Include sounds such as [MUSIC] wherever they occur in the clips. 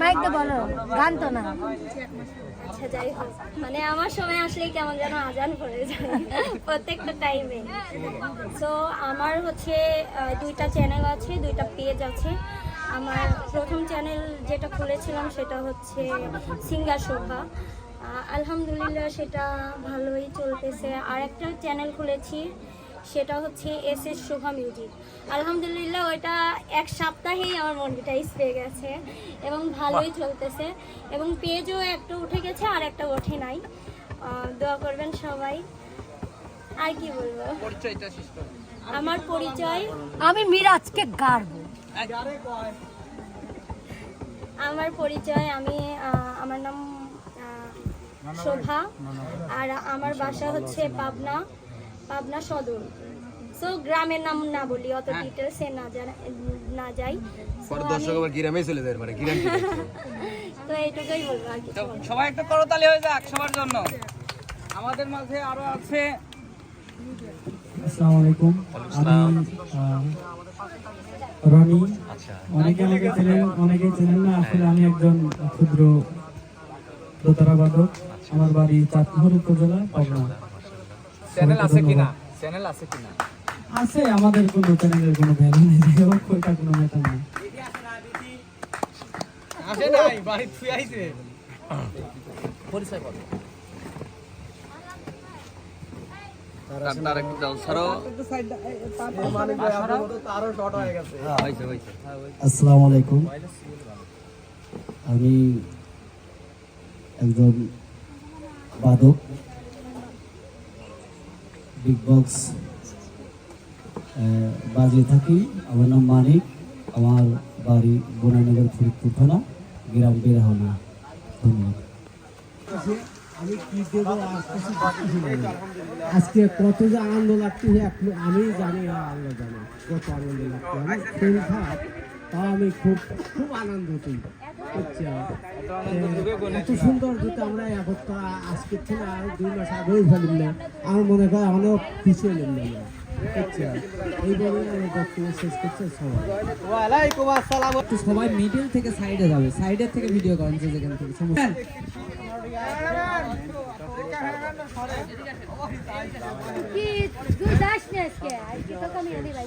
মাইকটা বলো, গান তো না। আচ্ছা যাই হোক। মানে আমার সময় আসলেই কেমন যেন আজান পড়ে যায় প্রত্যেকটা টাইমে সো আমার হচ্ছে দুইটা চ্যানেল আছে, দুইটা পেজ আছে। আমার প্রথম চ্যানেল যেটা খুলেছিলাম সেটা হচ্ছে সিঙ্গার শোভা। আলহামদুলিল্লাহ সেটা ভালোই চলতেছে। আর একটা চ্যানেল খুলেছি সেটা হচ্ছে এস এস শোভা মিউজিক আলহামদুলিল্লাহ ওইটা এক সপ্তাহেই আমার মনিটাইজ পেয়ে গেছে এবং ভালোই চলতেছে। এবং পেজও একটা উঠে গেছে আর একটা ওঠে নাই। দোয়া করবেন সবাই। আর কি বলব? আমার পরিচয়? আমি মিরাজকে গাড়বো। আমার পরিচয় আমি আমার নাম শোভা। আর আমার বাসা হচ্ছে পাবনা। পাবনা সদর। সো গ্রামের নাম না বলি অত ডিটেলসে না জানা- না যাই। পরে দর্শক আবার গ্রামে চলে যায় মানে গ্রাম তো এইটুকুই বলব আর না। সবাই একটা করতালি হয়ে যাক সবার জন্য। আমাদের মাঝে আরও আছে আসসালামু আলাইকুম। রনি। অনেকে আমাকে চেনেন অনেকেই চেনেন না আসলে আমি একজন ক্ষুদ্র দোতারা বাদক। আমার বাড়ি চাঁদপুর উপজেলা পাবনা। চ্যানেল আছে কিনা? চ্যানেল আছে কিনা? আছে আমাদের কোনো চ্যানেলের কোনো ভ্যালু নেই। যাই হোক ওইটা কোনো ম্যাটার না আসে নাই বাড়ি থুই আইছে। পরিচয় কত তার- তার একটু দাও, সরো। হ্যাঁ, হয়েছে, হয়েছে। আসসালামু আলাইকুম আমি একজন বাদক। বিগ বক্স বাজিয়ে থাকি। আমার নাম মানিক, আমার বাড়ি বোনানগর ফরিদপুর থানা, গ্রাম বেরাহনা ধন্যবাদ। আমি কি দেবো। আজকে কত যে আনন্দ আপনি- আমি জানি আল্লাহ জানে। কত আনন্দ আমার তাও আমি খুব খুব আনন্দ হচ্ছি। এত সুন্দর যদি আমরা একত্র আজকে থেকে আর দুই মাস আগেও ফেলিম না। আমার মনে হয় অনেক পিছিয়ে নিলাম না শেষ করছে সবাই। মিডিল থেকে সাইডে যাবে সাইডের থেকে ভিডিও করেন যেখান থেকে। কি তুই যাস না আজকে আজকে তো কমি হলি ভাই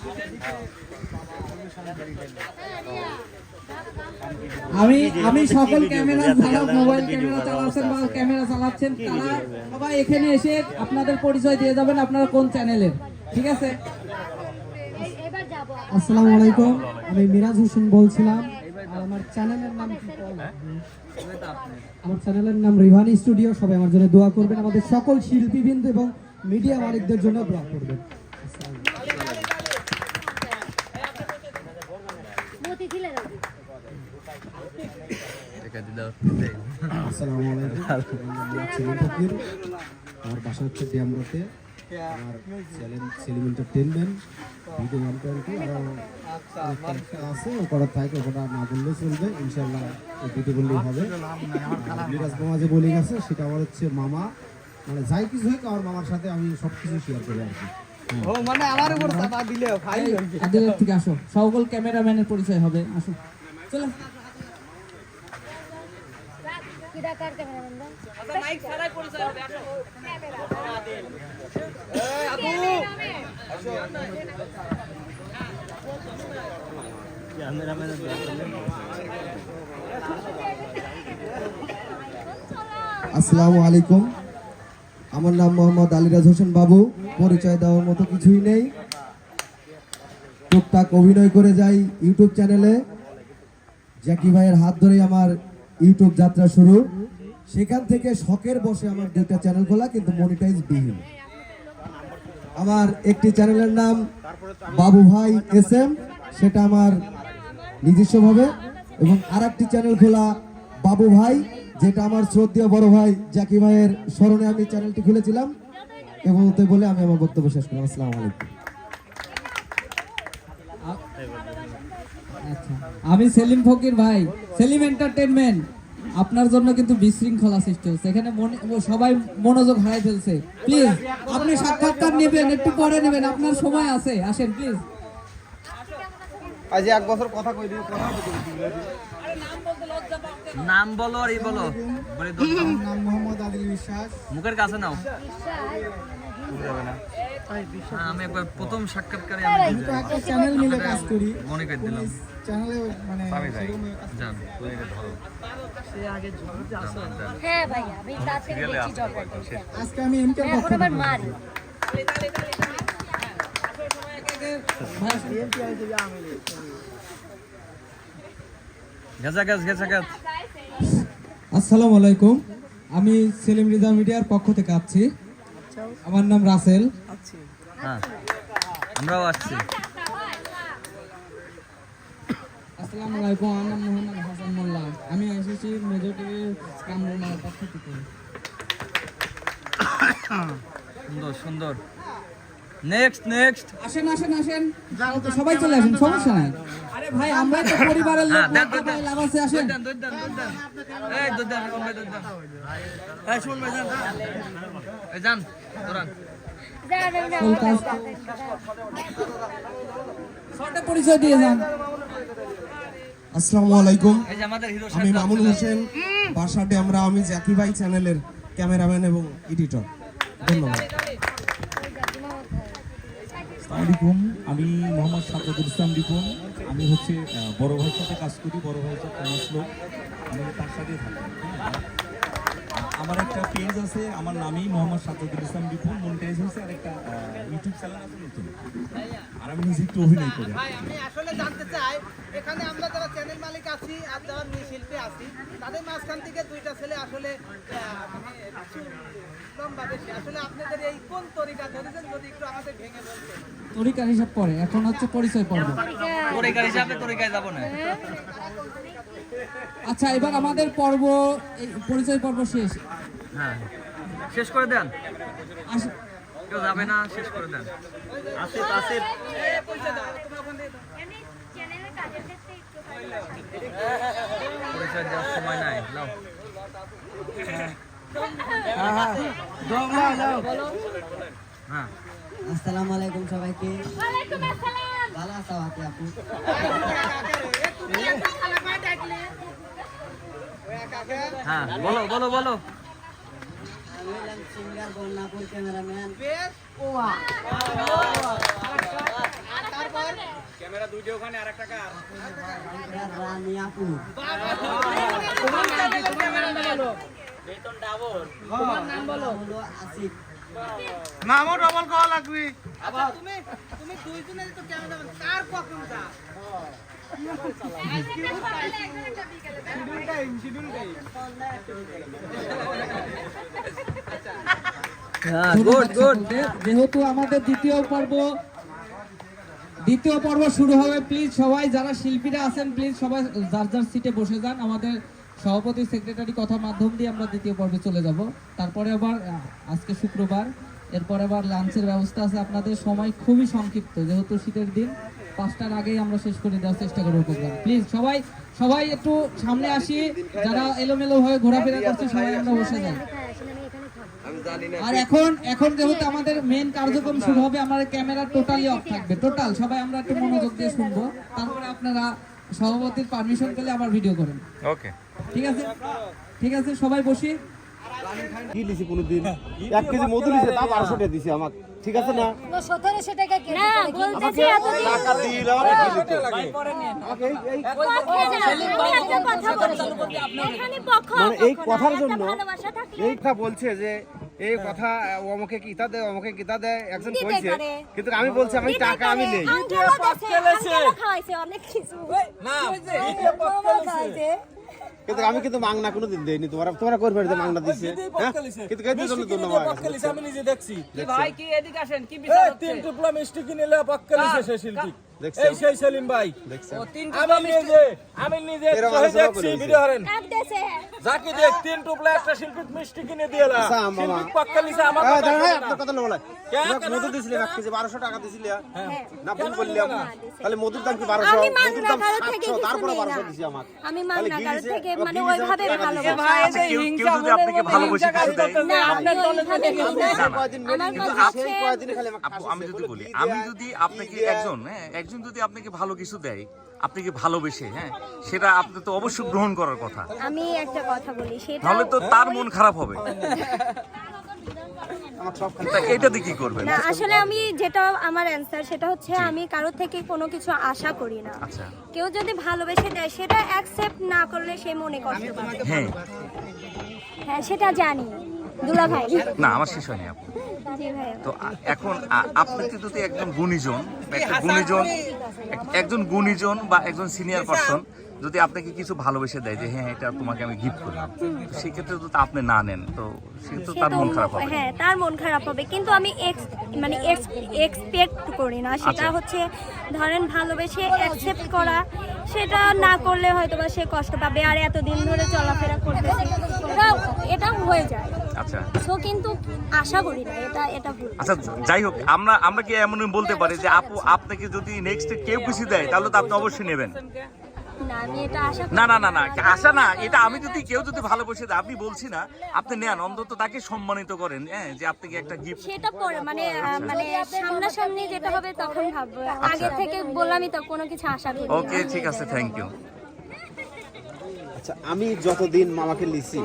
আমি আমি সকল ক্যামেরা যারা মোবাইল ক্যামেরা চালাচ্ছেন বা ক্যামেরা চালাচ্ছেন তারা সবাই এখানে এসে আপনাদের পরিচয় দিয়ে যাবেন আপনারা কোন চ্যানেলের ঠিক আছে? আসসালামু আলাইকুম। আমি মিরাজ হোসেন বলছিলাম। আর আমার চ্যানেলের নাম আমার চ্যানেলের নাম রিভানি স্টুডিও সবাই আমার জন্য দোয়া করবেন। আমাদের সকল শিল্পীবৃন্দ এবং মিডিয়া মালিকদের জন্য দোয়া করবেন। আমার বাসা হচ্ছে ডিয়ামরাতে। আমার ভিডিও ওয়ান টোয়েন্টি আরও আছে থাকে ওটা না বললেও চলবে ইনশাল্লাহ বললেই হবে। মামা যে বলে গেছে সেটা আমার হচ্ছে মামা। মানে যাই কিছু হোক আমার মামার সাথে আমি সব কিছু শেয়ার করি আর কি। ও মানে আমার উপর চাপা দিলে ভাই আদিলের থেকে আসো। সকল ক্যামেরাম্যানের পরিচয় হবে আসো। চলো। কি ডাকার ক্যামেরাম্যান দা মাইক ছাড়াই পরিচয় হবে আসো। আসসালামু আলাইকুম আমার নাম মোহাম্মদ আলিরাজ হোসেন বাবু। পরিচয় দেওয়ার মতো কিছুই নেই। টুকটাক অভিনয় করে যাই ইউটিউব চ্যানেলে। জ্যাকি ভাইয়ের হাত ধরেই আমার ইউটিউব যাত্রা শুরু। সেখান থেকে শখের বসে আমার দুটা চ্যানেল খোলা, কিন্তু মনিটাইজ বিহীন। আমার একটি চ্যানেলের নাম বাবু ভাই এস এম সেটা আমার নিজস্বভাবে, এবং আর একটি চ্যানেল খোলা বাবু ভাই, যেটা আমার শ্রদ্ধেয় বড় ভাই জাকি ভাইয়ের স্মরণে আমি চ্যানেলটি খুলেছিলাম, এবং তো বলে আমি আমার বক্তব্য শেষ করলাম। আসসালামু আলাইকুম। আচ্ছা আমি সেলিম ফকির ভাই, সেলিম এন্টারটেনমেন্ট আপনার জন্য কিন্তু বিশৃঙ্খলা সৃষ্টি হচ্ছে। এখানে সবাই মনোযোগ হারাই ফেলছে। প্লিজ আপনি সাক্ষাৎকার নেবেন একটু পরে নেবেন আপনার সময় আছে। আসেন প্লিজ আজ এক বছর কথা কই দিই কথা নাম বলো আর এই বলো। বলে দাও। নাম মোহাম্মদ আদিল বিশ্বাস। মুখের কাছে নাও। হ্যাঁ, আমি একবার প্রথম সাক্ষাৎকারে আমি আমি একটা চ্যানেল মিলে কাজ করি। মনে করে দিলাম। চ্যানেলে মানে হ্যাঁ আমি বেশি আজকে আমি এমকে এখন আবার মারি। গেছা গেছ আসসালামু আলাইকুম। আমি সেলিম রিজা মিডিয়ার পক্ষ থেকে আসছি। আমার নাম রাসেল। হ্যাঁ আমরাও আসছি। আসসালামু আলাইকুম আমার নাম মোহাম্মদ হাসান মোল্লা। আমি এসেছি মেজর টিভির কামরুমার পক্ষ থেকে। সুন্দর সুন্দর। নেক্সট নেক্সট আসেন আসেন আসেন। সবাই চলে আসেন সমস্যা নাই। আরে ভাই আমরা তো পরিবারের লোক হ্যাঁ। লাভ আছে আসেন। এই দুধ দেন সুমন ভাই দুধ দেন। এই সুমন ভাই যান এই যান দৌড়ান পরিচয় দিয়ে যান। আসসালামু আলাইকুম। এই যে আমি মামুন হোসেন বাসাটে আমরা আমি জাকি ভাই চ্যানেলের ক্যামেরাম্যান এবং এডিটর। ধন্যবাদ। আলাইকুম আমি মোহাম্মদ সাজ্জাদুল ইসলাম রিপন। আমি হচ্ছে বড় ভাইয়ের সাথে কাজ করি বড় ভাই সাথে আমি তার সাথে থাকি। আমার একটা পেজ আছে আমার নামই মোহাম্মদ সাজ্জাদুল ইসলাম রিপন মনিটাইজ হয়েছে আর একটা ইউটিউব চ্যানেল আছে নতুন। আর আমি নিজে একটু অভিনয় করি। ভাই আমি আসলে জানতে চাই এখানে আমরা যারা চ্যানেল মালিক আছি আর যারা শিল্পী আছি তাদের মাঝখান থেকে দুইটা ছেলে আসলে মানে লম্বা বেশি। আসলে আপনাদের এই কোন তরিকা ধরেছেন যদি একটু আমাদের ভেঙে বলতেন? তরিকার হিসাব পরে এখন হচ্ছে পরিচয় পর্ব। তরিকার হিসাবে তরিকায় যাব না। আচ্ছা এবার আমাদের পর্ব পরিচয় পর্ব শেষ। হ্যাঁ। শেষ করে দেন। আস- কেউ যাবে না শেষ করে দেন। পরিচয় দেওয়ার সময় নাই নাও। হ্যাঁ আসসালামু আলাইকুম সবাইকে। ভালো আছো হাতে আপু? হ্যাঁ বলো বলো বলো। রানী আপু হলো আসিফ নামও ডবল কল লাগবে। আচ্ছা তুমি তুমি দুইজনে তো ক্যামেরাম্যান কার কখন যা যেহেতু আমাদের দ্বিতীয় পর্ব দ্বিতীয় পর্ব শুরু হবে প্লিজ সবাই, যারা শিল্পীরা আছেন প্লিজ সবাই যার যার সিটে বসে যান। আমাদের সভাপতি সেক্রেটারি কথা মাধ্যম দিয়ে আমরা দ্বিতীয় পর্বে চলে যাব। তারপরে আবার আজকে শুক্রবার, এরপরে আবার লাঞ্চের ব্যবস্থা আছে। আপনাদের সময় খুবই সংক্ষিপ্ত, যেহেতু শীতের দিন। পাঁচটার আগেই আমরা শেষ করে দেওয়ার চেষ্টা করব প্রোগ্রাম। প্লিজ সবাই সবাই একটু সামনে আসি যারা এলোমেলো হয়ে ঘোরাফেরা করছে সবাই আমরা বসে যাই। আর এখন এখন যেহেতু আমাদের মেন কার্যক্রম শুরু হবে আমাদের ক্যামেরা টোটালি অফ থাকবে। টোটাল সবাই আমরা একটু মনোযোগ দিয়ে শুনব। তারপরে আপনারা সভাপতির পারমিশন পেলে আবার ভিডিও করেন। ওকে ঠিক আছে? ঠিক আছে সবাই বসি। কি লিছি এক কেজি মধু লিছে তা বারোশো টাকা দিছে আমাকে। ঠিক আছে না? সতেরোশো টাকা না টাকা দিলাম আমাকে এই- এই কথা বলি। এখানে পক্ষ মানে এই কথার জন্য ভালোবাসা থাকলে এই কথা বলছে যে এই কথা ও আমাকে কিতা দেয় আমাকে কিতা দেয় একজন কইছে। কিন্তু আমি বলছি আমি টাকা আমি নেই। অনেক কিছু। খাওয়াইছে। কিন্তু আমি কিন্তু মাংনা কোনো দিন দেইনি। তোমরা তোমরা করবে যে মাংনা দিছে? হ্যাঁ? কিন্তু কেটে জন্য ধন্যবাদ আমি নিজে দেখছি। ভাই কি এদিকে আসেন কি বিষয় হচ্ছে? তিন টুকরা মিষ্টি কিনে লে লিখে সে শিল্পী। এই সেই সেলিম ভাই। আমি নিজে আমি নিজে এরকম চোখে আলোচনা দেখছি ভিডিও হরেন। যাকে দেখ তিন টুপলা একটা শিল্পী মিষ্টি কিনে দিয়ে এলা। আচ্ছা, মামা। শিল্পী পাক্কা লিসা আমার এই, কথা দাঁড়ান, শোনে এই, না। আপনার কথা বলে মধু দিছিলাম এক কেজি বারোশো টাকা দিছিলি না ভুল করলাম তাহলে মধুর দাম কি বারোশো? আমি মধুর দাম কারও থেকে সাতশো কিছু তারপরে নেই না বারোশো দিছি আমাকে। আমি তাহলে মাংনা কারও গিরিজে- থেকে মানে ওইভাবে টাকা ভাই, এই হিংসা কেউ যদি আপনাকে ভালোবেসে না, আপনার দলে থেকে কয়দিন খালি আমি যদি বলি আমি যদি একজন হ্যাঁ একজন যদি আপনাকে ভালো কিছু দেয় আপনাকে ভালোবেসে হ্যাঁ সেটা আপনি তো অবশ্যই গ্রহণ করার কথা। আমি একটা কথা বলি সেটা নাহলে তো তার মন খারাপ হবে। কি করবেন? না আসলে আমি যেটা আমার অ্যান্সার সেটা হচ্ছে আমি কারোর থেকে কোনো কিছু আশা করি না। আচ্ছা। কেউ যদি ভালোবেসে দেয় সেটা অ্যাকসেপ্ট না করলে সে মনে কষ্ট পাবে হ্যাঁ। হ্যাঁ সেটা জানি। দুলা ভাই। না আমার শেষ হয়নি আপু। তো এখন আপনি তো যদি একজন গুণীজন একটা গুণীজন একজন গুণীজন বা একজন সিনিয়র পারসন যদি আপনাকে কিছু ভালোবেসে দেয় যে হ্যাঁ এটা তোমাকে আমি গিফট করলাম। তো সেক্ষেত্রে তো আপনি না নেন তো সেক্ষেত্রে তার মন খারাপ হবে। হ্যাঁ তার মন খারাপ হবে। কিন্তু আমি ex- মানে এক্সপেক্ট করি না। সেটা আচ্ছা। হচ্ছে ধরেন ভালোবেসে অ্যাকসেপ্ট করা সেটা না করলে হয়তো বা সে কষ্ট পাবে। আর এতদিন ধরে চলাফেরা করতেছে এটা এটা হয়ে যায়। আচ্ছা। সো কিন্তু আশা করি না এটা এটা ভুল। আচ্ছা যাই হোক আমরা আমরা কি এমন বলতে পারি যে আপু আপনাকে যদি নেক্সট কেউ কিছু দেয় তাহলে তো আপনি অবশ্যই নেবেন। না না না না। আশা না এটা আমি যদি কেউ যদি ভালোবেসে দেয় আপনি বলছি না আপনি নেন অন্তত তাকে সম্মানিত করেন হ্যাঁ যে আপনাকে একটা গিফট সেটা পরে মানে মানে সামনাসামনি যেটা হবে তখন ভাববো। আগে থেকে বললামই তো কোনো কিছু আশা করি ওকে ঠিক আছে থ্যাংক ইউ আচ্ছা আমি যতদিন মামাকে লিছি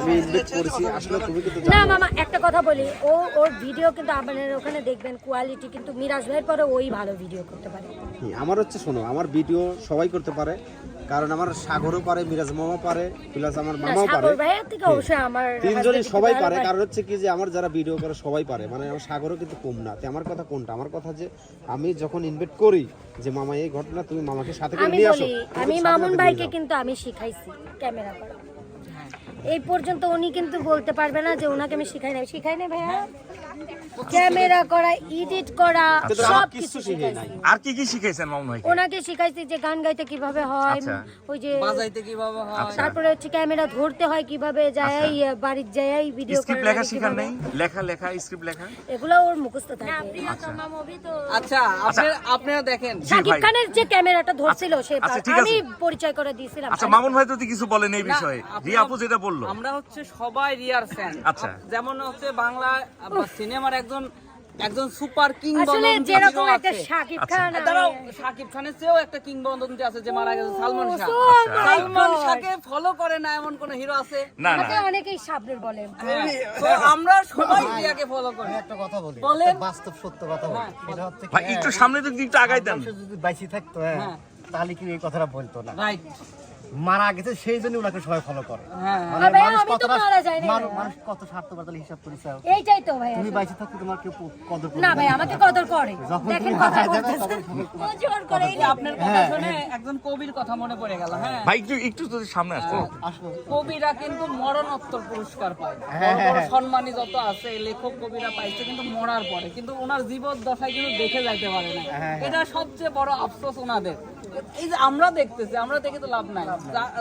আমি ইনভাইট করেছি আসলে তুমি কিন্তু না মামা একটা কথা বলি। ও ওর ভিডিও কিন্তু আপনাদের ওখানে দেখবেন কোয়ালিটি কিন্তু মিরাজ ভাইয়ের পরে ওই ভালো ভিডিও করতে পারে। আমার হচ্ছে শোনো আমার ভিডিও সবাই করতে পারে কারণ আমার সাগরও পারে মিরাজ মামা পারে প্লাস আমার মামাও পারে। আমার তিনজনই সবাই পারে কারণ হচ্ছে কি যে আমার যারা ভিডিও করে সবাই পারে। মানে আমার সাগরও কিন্তু কম না। তো আমার কথা কোনটা? আমার কথা যে আমি যখন ইনভাইট করি যে মামা এই ঘটনা তুমি মামাকে সাথে করে আমি নিয়ে আসো। আমি মামুন ভাইকে কিন্তু আমি শিখাইছি ক্যামেরা করা এই পর্যন্ত উনি কিন্তু বলতে পারবে না যে ওনাকে আমি শিখাই নাই। শিখাই নাই ভাইয়া? ক্যামেরা করা এডিট করা কিন্তু সব কিছু কিছু শিখে নাই। আর কি কি শিখাইছেন মামুন ভাই? ওনাকে শিখাইছি যে গান গাইতে কীভাবে হয় আচ্ছা। ওই যে বাজাইতে কীভাবে হয়। আচ্ছা। তারপরে হচ্ছে ক্যামেরা ধরতে হয় কীভাবে যায় বাড়ির যায় ভিডিও স্ক্রিপ্ট লেখা শিখার নেই? লেখা লেখা স্ক্রিপ্ট লেখা? এগুলো ওর মুখস্থ থাকে। আচ্ছা। আপনারা আপনারা দেখেন। শাকিব খানের যে ক্যামেরাটা ধরছিল সে আচ্ছা, ঠিক আছে। আমি পরিচয় করে দিয়েছিলাম। আচ্ছা মামুন ভাই যদি কিছু বলেন এই বিষয়ে। রিয়া আপু যেটা বলল? আমরা হচ্ছে সবাই রিয়ার ফ্যান। আচ্ছা। যেমন হচ্ছে বাংলা সিনেমার একজন একজন সুপার কিং আসলে যেরকম একটা শাকিব আচ্ছা। খান দাঁড়াও শাকিব খানের চেয়েও একটা কিংবদন্তি আছে যে মারা গেছে সালমান শাহ। Oh সালমান! শাহকে ফলো করে না এমন কোন হিরো আছে? না না। অনেকেই বলে। তো আমরা সবাই রিয়াকে ফলো করি। একটা কথা বলি বলেন। বাস্তব সত্য কথা বলি। সেটা হচ্ছে ভাই একটু সামনে দিকে একটু আগাই দেন। যদি বাইসি থাকতো হ্যাঁ তাহলে কি এই কথাটা বলতো না। রাইট মারা গেছে সেই জন্য ওনাকে সবাই ফলো করে। হ্যাঁ। মানে মানুষ কত স্বার্থপর তাহলে হিসাব করিস এইটাই তো ভাই তুমি বাইসে থাকতে তোমার কেউ কদর না ভাই আমাকে কদর করে। যখন দেখেন তুমি কথা জোর করে আপনার কথা শুনে একজন কবির কথা মনে পড়ে গেল হ্যাঁ। ভাই একটু একটু যদি সামনে আসতে আসলো কবিরা কিন্তু মরণোত্তর পুরস্কার পায়। হ্যাঁ, সম্মানী যত আছে লেখক কবিরা পাইছে কিন্তু মরার পরে। কিন্তু ওনার জীবন দশায় কিন্তু দেখে যাইতে পারে না। হ্যাঁ, এটা সবচেয়ে বড় আফসোস ওনাদের। এই যে আমরা দেখতেছি আমরা দেখে তো লাভ নাই।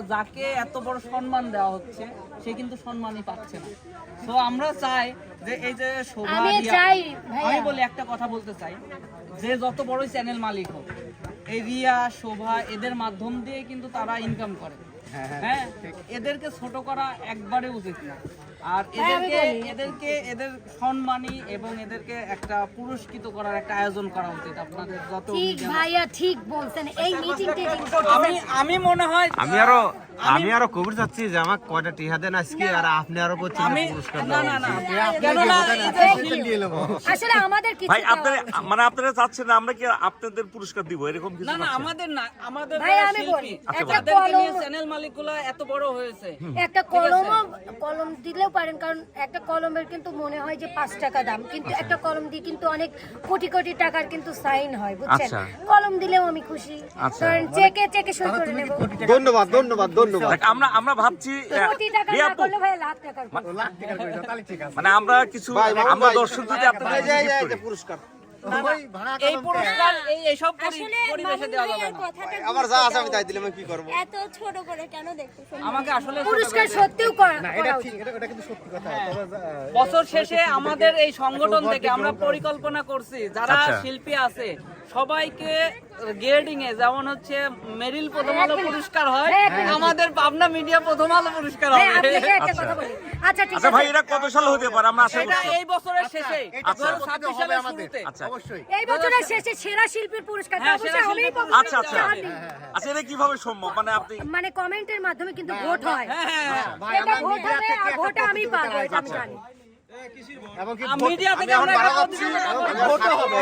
যাকে এত বড় সম্মান দেওয়া হচ্ছে সে কিন্তু সম্মানই পাচ্ছে না। তো আমরা চাই যে এই যে শোভা আমি রিয়া- আমি বলি একটা কথা বলতে চাই। যে যত বড়ই চ্যানেল মালিক হোক এই রিয়া শোভা এদের মাধ্যম দিয়ে কিন্তু তারা ইনকাম করে। হ্যাঁ এদেরকে ছোট করা একবারে উচিত না। আর এদেরকে এদেরকে এদের সম্মানী এবং এদেরকে একটা পুরস্কৃত করার একটা আয়োজন করা উচিত আপনাদের যত ঠিক ভাইয়া ঠিক বলছেন। এই মিটিং টিটিং আমি আমি মনে হয় আমি আরও আমি আরও কবির চাচ্ছি যে আমার কয়টা টিহা দেন আজকে আর আপনি আরও করছেন আমি না না না। আসলে আমাদের কিছু ভাই আপনারা মানে আপনারা চাচ্ছেন আমরা কি আপনাদের পুরস্কার দিব? এরকম কিছু না না আমাদের না আমাদের ভাই, আমি বলি, আচ্ছা, একটা নিয়ে কলম- চ্যানেল মালিকগুলো এত বড় হয়েছে। একটা কলম কলম দিলেও পারেন কারণ একটা কলমের কিন্তু মনে হয় যে পাঁচ টাকা দাম কিন্তু একটা কলম দিয়ে কিন্তু অনেক কোটি কোটি টাকার কিন্তু সাইন হয় বুঝছেন? আচ্ছা। কলম দিলেও আমি খুশি। আচ্ছা। কারণ চেকে চেকে সই করে নেব। ধন্যবাদ ধন্যবাদ ধন্যবাদ। আমরা আমরা ভাবছি কোটি টাকা না করলে ভাই লাখ টাকার লাখ টাকার তাহলে ঠিক আছে। মানে আমরা কিছু আমরা দর্শক যদি আপনাদের পুরস্কার। এই পুরস্কার এই এইসব পরিবেশে দেওয়া যাবে না। আমার যা আছে আমি তাই দিলাম কি করব? এত ছোট করে কেন দেখতেছেন আমাকে আসলে পুরস্কার সত্যিও করা না এটা ঠিক এটা এটা কিন্তু সত্যি কথা। হ্যাঁ। তবে আহ, বছর শেষে আমাদের এই সংগঠন থেকে আমরা পরিকল্পনা করছি যারা শিল্পী আছে সবাইকে গ্রেডিং এ যেমন হচ্ছে মেরিল প্রথম আলো পুরস্কার হয় আমাদের পাবনা মিডিয়া প্রথম আলো পুরস্কার হ্যাঁ, হবে। আচ্ছা ঠিক আচ্ছা, আছে ভাই এটা কত সাল হতে পারে? আমরা আশা করছি। এই বছরের আচ্ছা, শেষে। 26 সালের শুরুতে। আচ্ছা। অবশ্যই। এই বছরের শেষে সেরা শিল্পীর পুরস্কার হ্যাঁ, অবশ্যই হবেই আচ্ছা আচ্ছা। হ্যাঁ, হ্যাঁ, আচ্ছা এটা কীভাবে সম্ভব? মানে আপনি মানে কমেন্টের মাধ্যমে কিন্তু ভোট হয় ভাই আমরা ভোট হবে ভোট আমি পাবো এটা আমি জানি। মিডিয়া থেকে আমরা ভোট হবে।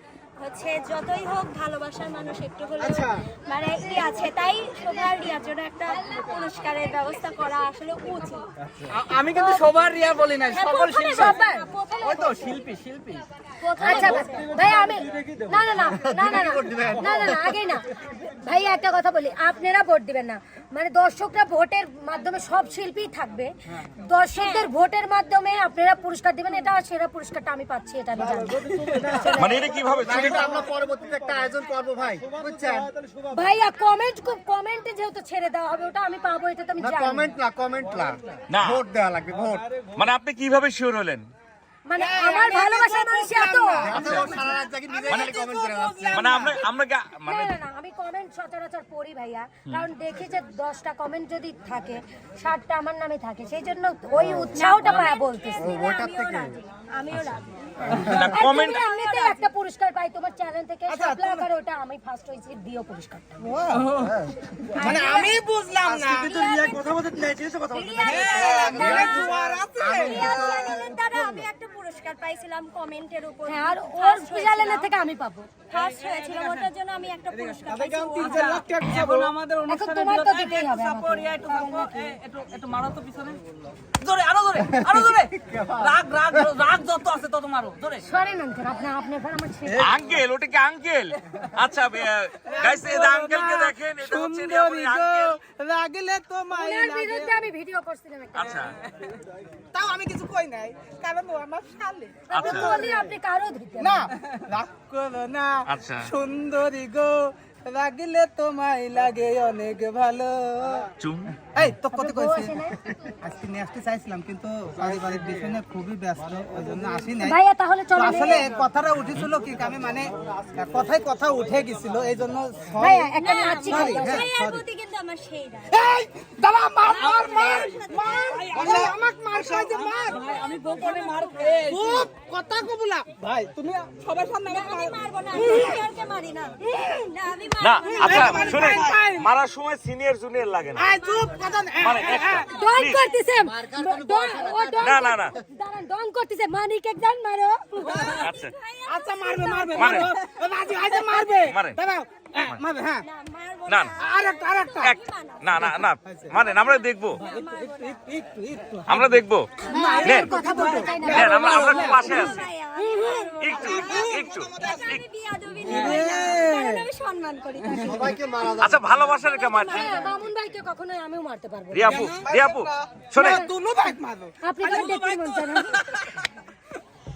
হচ্ছে যতই হোক ভালোবাসার মানুষ একটু হলেও মানে ই আছে তাই শোভার রিয়ার জন্য একটা পুরস্কারের ব্যবস্থা করা আসলে উচিত। আমি কিন্তু সবার রিয়া বলি না সকল শিল্পী। ওই তো শিল্পী শিল্পী। আচ্ছা ভাই আমি না না না না না না না না না আগে না। ভাই একটা কথা বলি আপনারা ভোট দিবেন না। মানে দর্শকরা ভোটের মাধ্যমে সব শিল্পী থাকবে। দর্শকদের ভোটের মাধ্যমে আপনারা পুরস্কার দিবেন এটা সেরা পুরস্কারটা আমি পাচ্ছি এটা আমি জানি। মানে এটা কীভাবে আমরা পরবর্তীতে একটা আয়োজন করব ভাই বুঝছেন? ভাইয়া কমেন্ট কমেন্টে যেহেতু ছেড়ে দেওয়া হবে ওটা আমি পাবো এটা তো আমি না জানি। কমেন্ট না কমেন্ট না। না। ভোট দেওয়া লাগবে ভোট। মানে আপনি কীভাবে শিওর হলেন? মানে আমার ভালোবাসার মানুষ এত। আচ্ছা, সারা রাত জাগি নিজে নিজে কমেন্ট করে যাচ্ছে মানে আমরা আমরা মানে না না আমি কমেন্ট সচরাচর পড়ি ভাইয়া। কারণ দেখি যে দশটা কমেন্ট যদি থাকে ষাটটা আমার নামে থাকে সেই জন্য ওই উৎসাহটা পায়া বলতেছি। আমিও রাজি আমিও রাজি। কমেন্ট এমনিতে একটা পুরস্কার পাই তোমার চ্যানেল থেকে শাপলা আর ওটা আমি ফার্স্ট হয়েছি দিও পুরস্কার মানে আমি বুঝলাম না। রিয়া চ্যানেলের দ্বারা আমি একটা পুরস্কার পাইছিলাম কমেন্টের উপর। হ্যাঁ আর ওর চ্যানেল থেকে আমি পাবো। ফার্স্ট হয়েছিলাম ওটার জন্য আমি একটা পুরস্কার পাইছি। এখন আমাদের অনুষ্ঠানের তোমার তো দিতেই একটু হবে চাপো, রিয়া, একটু একটু একটু মারো তো পিছনে। জোরে আরও জোরে আরও জোরে। [LAUGHS] রাগ রাগ রাগ যত আছে তত মারো জোরে। সরেন আঙ্কেল আপনি আপনি এবার আমার ছেলে। আঙ্কেল ওটা কি আঙ্কেল? আচ্ছা গাইস এই আঙ্কেলকে দেখেন এটা হচ্ছে রিয়াপুরের আঙ্কেল। লাগলে তো মাই ওনার বিরুদ্ধে আমি ভিডিও করছিলাম একটা। আচ্ছা। তাও আমি কিছু কই নাই কারণ ও আমার ধরতে না রাগ করো না আচ্ছা। সুন্দরী গো লাগিলে তোমায় লাগে অনেক ভালো। চুম। এই তো কত কইছে। আজকে নিয়ে আসতে চাইছিলাম কিন্তু পারিবারিক বিষয় নিয়ে খুবই ব্যস্ত ওই জন্য আসি নাই। ভাইয়া তাহলে তো আসলে কথাটা উঠেছিল কি আমি মানে কথায় কথা উঠে গেছিল এই জন্য ভাইয়া একটা হ্যাঁ, ভাইয়ার প্রতি কিন্তু আমার সেই রাগ। এই দাঁড়া মার মার মার মার। আমাক মার খাইছে মার। আমি গোপনে মার খুব কথা কবুলা। ভাই তুমি সবার সামনে আমি মারবো না আমি মারি না। না আমি না মারবো না। আচ্ছা মারার সময় সিনিয়র জুনিয়র লাগে না। চুপ। ডং করতেছে। ডং- ও ডং না, না, না। দাঁড়ান ডং করতেছে। মানিক একজন মারো। আচ্ছা। আচ্ছা মারবে মারবে মারে। মারবে মারবে। মারে। দাঁড়াও। আমরা দেখব। আমরা দেখব। আমরা পাশে আচ্ছা ভালোবাসার কে মারতে আমিও মারতে পারব আপু শোনে আপনি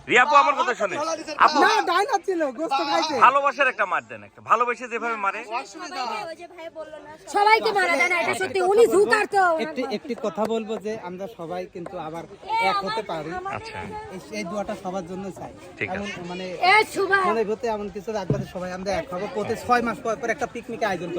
রিয়াপু আমার কথা শোনেন। আপু না ডাইনা ছিল গোস্ত খাইছে। ভালোবাসার একটা মাঠ দেন একটা। ভালোবেসে যেভাবে মারে। সবাইকে ওই যে ভাই বলল না সবাইকে মারা দেয় এটা সত্যি উনি ঝুঁকার তো। একটি একটি কথা বলব যে আমরা সবাই কিন্তু আবার এক হতে পারি। আচ্ছা। এই- দুয়াটা সবার জন্য চাই। ঠিক আছে। মানে এ শুভা মনে হতে এমন কিছু রাখবে সবাই আমরা এক হব। প্রতি ছয় মাস পর পর একটা পিকনিক আয়োজন করব।